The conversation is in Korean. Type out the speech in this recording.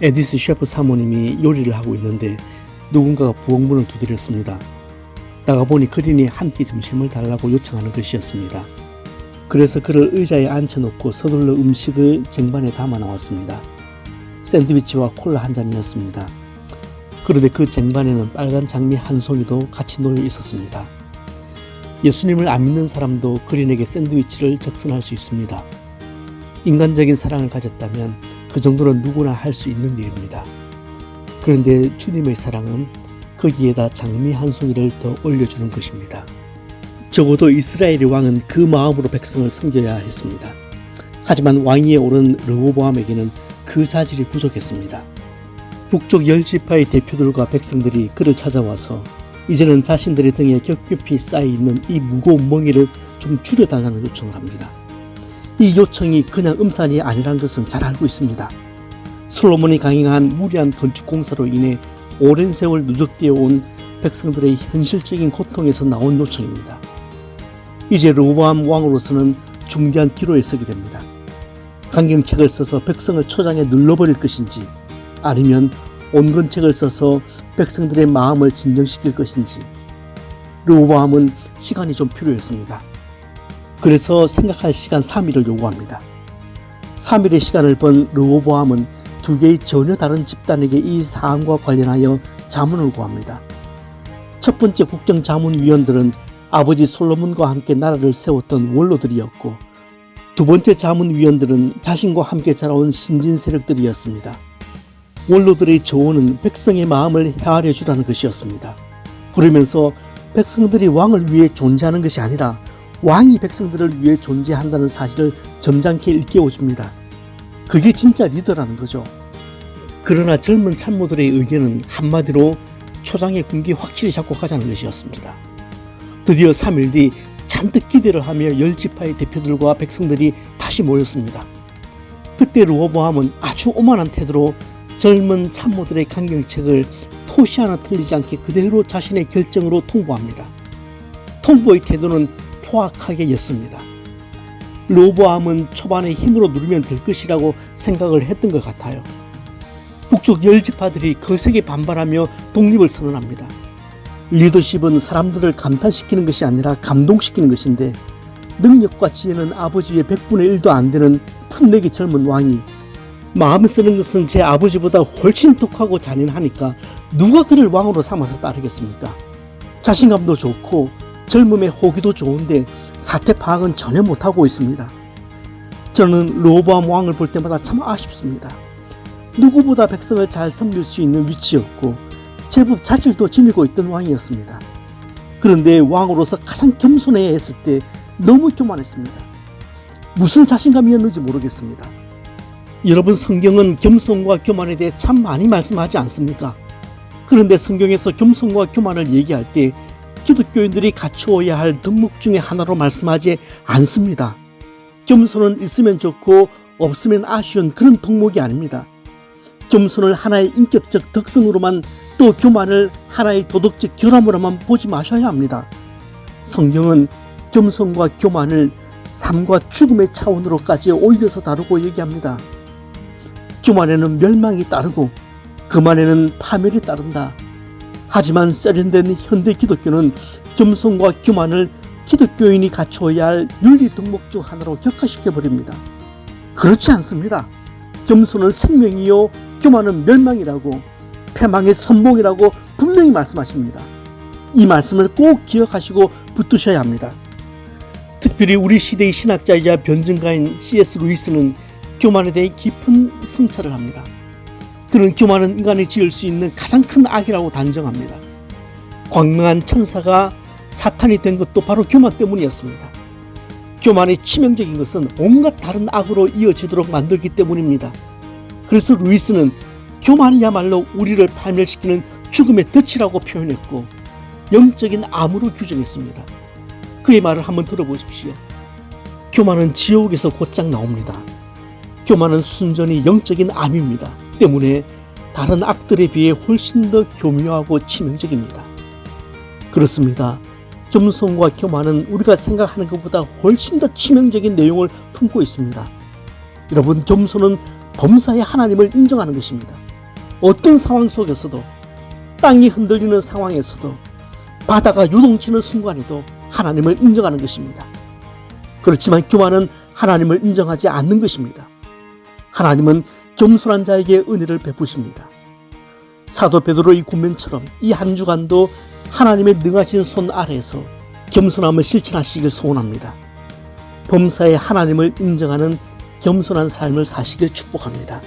에디스 셰프 사모님이 요리를 하고 있는데 누군가가 부엌문을 두드렸습니다. 나가보니 그린이 한 끼 점심을 달라고 요청하는 것이었습니다. 그래서 그를 의자에 앉혀놓고 서둘러 음식을 쟁반에 담아 나왔습니다. 샌드위치와 콜라 한 잔이었습니다. 그런데 그 쟁반에는 빨간 장미 한 송이도 같이 놓여 있었습니다. 예수님을 안 믿는 사람도 그린에게 샌드위치를 적선할 수 있습니다. 인간적인 사랑을 가졌다면 그 정도는 누구나 할 수 있는 일입니다. 그런데 주님의 사랑은 거기에다 장미 한 송이를 더 올려주는 것입니다. 적어도 이스라엘의 왕은 그 마음으로 백성을 섬겨야 했습니다. 하지만 왕위에 오른 르호보암에게는 그 자질이 부족했습니다. 북쪽 열 지파의 대표들과 백성들이 그를 찾아와서 이제는 자신들의 등에 겹겹이 쌓여 있는 이 무거운 멍이를 좀 줄여달라는 요청을 합니다. 이 요청이 그냥 음산이 아니라는 것은 잘 알고 있습니다. 솔로몬이 강행한 무리한 건축 공사로 인해 오랜 세월 누적되어 온 백성들의 현실적인 고통에서 나온 요청입니다. 이제 로보암 왕으로서는 중대한 기로에 서게 됩니다. 강경책을 써서 백성을 초장에 눌러버릴 것인지 아니면 온건책을 써서 백성들의 마음을 진정시킬 것인지 르호보암은 시간이 좀 필요했습니다. 그래서 생각할 시간 3일을 요구합니다. 3일의 시간을 번 르호보암은 두 개의 전혀 다른 집단에게 이 사안과 관련하여 자문을 구합니다. 첫 번째 국정 자문위원들은 아버지 솔로몬과 함께 나라를 세웠던 원로들이었고 두 번째 자문위원들은 자신과 함께 자라온 신진 세력들이었습니다. 원로들의 조언은 백성의 마음을 헤아려 주라는 것이었습니다. 그러면서 백성들이 왕을 위해 존재하는 것이 아니라 왕이 백성들을 위해 존재한다는 사실을 점잖게 일깨워 줍니다. 그게 진짜 리더라는 거죠. 그러나 젊은 참모들의 의견은 한마디로 초장의 군기 확실히 잡고 가자는 것이었습니다. 드디어 3일 뒤 잔뜩 기대를 하며 열 지파의 대표들과 백성들이 다시 모였습니다. 그때 르호보암은 아주 오만한 태도로 젊은 참모들의 강경책을 토시 하나 틀리지 않게 그대로 자신의 결정으로 통보합니다. 통보의 태도는 포악하게 였습니다. 로보암은 초반에 힘으로 누르면 될 것이라고 생각을 했던 것 같아요. 북쪽 열지파들이 거세게 반발하며 독립을 선언합니다. 리더십은 사람들을 감탄시키는 것이 아니라 감동시키는 것인데 능력과 지혜는 아버지의 100분의 1도 안 되는 풋내기 젊은 왕이 마음 쓰는 것은 제 아버지보다 훨씬 독하고 잔인하니까 누가 그를 왕으로 삼아서 따르겠습니까? 자신감도 좋고 젊음의 호기도 좋은데 사태 파악은 전혀 못하고 있습니다. 저는 로보암 왕을 볼 때마다 참 아쉽습니다. 누구보다 백성을 잘 섬길 수 있는 위치였고 제법 자질도 지니고 있던 왕이었습니다. 그런데 왕으로서 가장 겸손해야 했을 때 너무 교만했습니다. 무슨 자신감이었는지 모르겠습니다. 여러분 성경은 겸손과 교만에 대해 참 많이 말씀하지 않습니까? 그런데 성경에서 겸손과 교만을 얘기할 때 기독교인들이 갖추어야 할 덕목 중에 하나로 말씀하지 않습니다. 겸손은 있으면 좋고 없으면 아쉬운 그런 덕목이 아닙니다. 겸손을 하나의 인격적 덕성으로만 또 교만을 하나의 도덕적 결함으로만 보지 마셔야 합니다. 성경은 겸손과 교만을 삶과 죽음의 차원으로까지 올려서 다루고 얘기합니다. 교만에는 멸망이 따르고 그만에는 파멸이 따른다. 하지만 세련된 현대 기독교는 겸손과 교만을 기독교인이 갖추어야 할 윤리 덕목 중 하나로 격화시켜 버립니다. 그렇지 않습니다. 겸손은 생명이요, 교만은 멸망이라고, 패망의 선봉이라고 분명히 말씀하십니다. 이 말씀을 꼭 기억하시고 붙드셔야 합니다. 특별히 우리 시대의 신학자이자 변증가인 C.S. 루이스는 교만에 대해 깊은 성찰을 합니다. 그는 교만은 인간이 지을 수 있는 가장 큰 악이라고 단정합니다. 광명한 천사가 사탄이 된 것도 바로 교만 때문이었습니다. 교만이 치명적인 것은 온갖 다른 악으로 이어지도록 만들기 때문입니다. 그래서 루이스는 교만이야말로 우리를 파멸시키는 죽음의 덫이라고 표현했고 영적인 암으로 규정했습니다. 그의 말을 한번 들어보십시오. 교만은 지옥에서 곧장 나옵니다. 교만은 순전히 영적인 암입니다. 때문에 다른 악들에 비해 훨씬 더 교묘하고 치명적입니다. 그렇습니다. 겸손과 교만은 우리가 생각하는 것보다 훨씬 더 치명적인 내용을 품고 있습니다. 여러분, 겸손은 범사의 하나님을 인정하는 것입니다. 어떤 상황 속에서도 땅이 흔들리는 상황에서도 바다가 요동치는 순간에도 하나님을 인정하는 것입니다. 그렇지만 교만은 하나님을 인정하지 않는 것입니다. 하나님은 겸손한 자에게 은혜를 베푸십니다. 사도 베드로의 군면처럼 이 한 주간도 하나님의 능하신 손 아래에서 겸손함을 실천하시길 소원합니다. 범사에 하나님을 인정하는 겸손한 삶을 사시길 축복합니다.